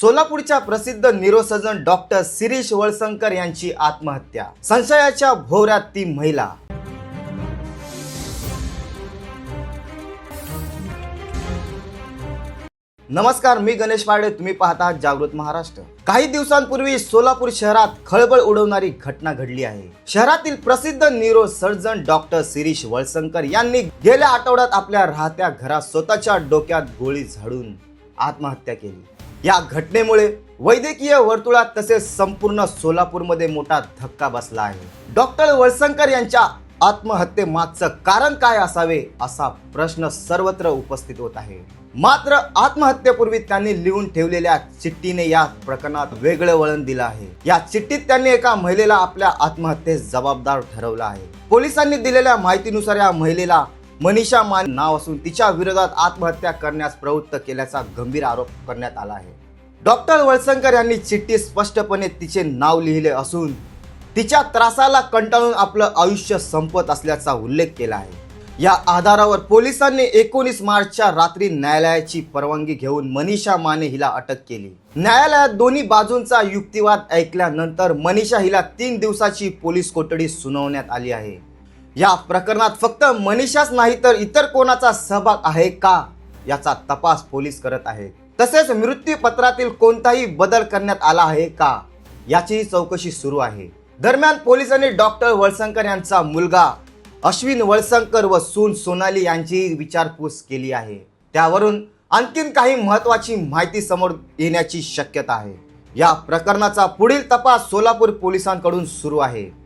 सोलापूरच्या प्रसिद्ध neurosurgeon doctor Shirish Walsankar यांची आत्महत्या. संशयाच्या भोवऱ्यात ती महिला. नमस्कार मी गणेश वाडे. तुम्ही पाहता जागृत महाराष्ट्र. काही दिवसांपूर्वी सोलापूर शहरात खळबळ उडवणारी घटना घडली आहे. शहरातील प्रसिद्ध neuro surgeon doctor Shirish Valsankar यांनी गेल्या आठवड्यात आपल्या राहत्या घरात स्वतःच्या डोक्यात गोळी झाडून आत्महत्या केली. या घटनेमुळे वैद्यकीय वर्तुळात तसेच संपूर्ण सोलापूरमध्ये मोठा धक्का बसला आहे. डॉक्टर वळसंकर यांच्या आत्महत्येमागचं कारण काय असावे असा प्रश्न सर्वत्र उपस्थित होत आहे. मात्र आत्महत्येपूर्वी त्यांनी लिहून ठेवलेल्या चिठ्ठीने या प्रकरणात वेगळं वळण दिलं आहे. या चिठ्ठीत त्यांनी एका महिलेला आपल्या आत्महत्येस जबाबदार ठरवलं आहे. पोलिसांनी दिलेल्या माहितीनुसार या महिलेला मनीषा मान नाव असून तिच्या विरोधात आत्महत्या करण्यास प्रवृत्त केल्याचा गंभीर आरोप करण्यात आला आहे. डॉक्टर वळसंकर यांनी चिठ्ठीत स्पष्टपणे तिचे नाव लिहिले असून तिच्या त्रासाला कंटाळून आपलं आयुष्य संपत असल्याचा उल्लेख केला आहे. या आधारावर पोलिसांनी एकोणीस मार्चच्या रात्री न्यायालयाची परवानगी घेऊन मनीषा माने हिला अटक केली. न्यायालयात दोन्ही बाजूंचा युक्तिवाद ऐकल्यानंतर मनीषा हिला तीन दिवसाची पोलीस कोठडी सुनावण्यात आली आहे. या प्रकरणात फक्त मनीषाच नाही तर इतर कोणाचा सहभाग आहे का? याचा तपास पोलीस करत आहे. तसेच मृत्यूपत्रातील कोणताही बदल करण्यात आला आहे का? याचीही चौकशी सुरू आहे. दरम्यान पोलिसांनी डॉक्टर वळसंकर यांचा मुलगा अश्विन वळसंकर व सून सोनाली यांची विचारपूस केली आहे. त्यावरून आणखीन काही महत्वाची माहिती समोर येण्याची शक्यता आहे. या प्रकरणाचा पुढील तपास सोलापूर पोलिसांकडून सुरू आहे.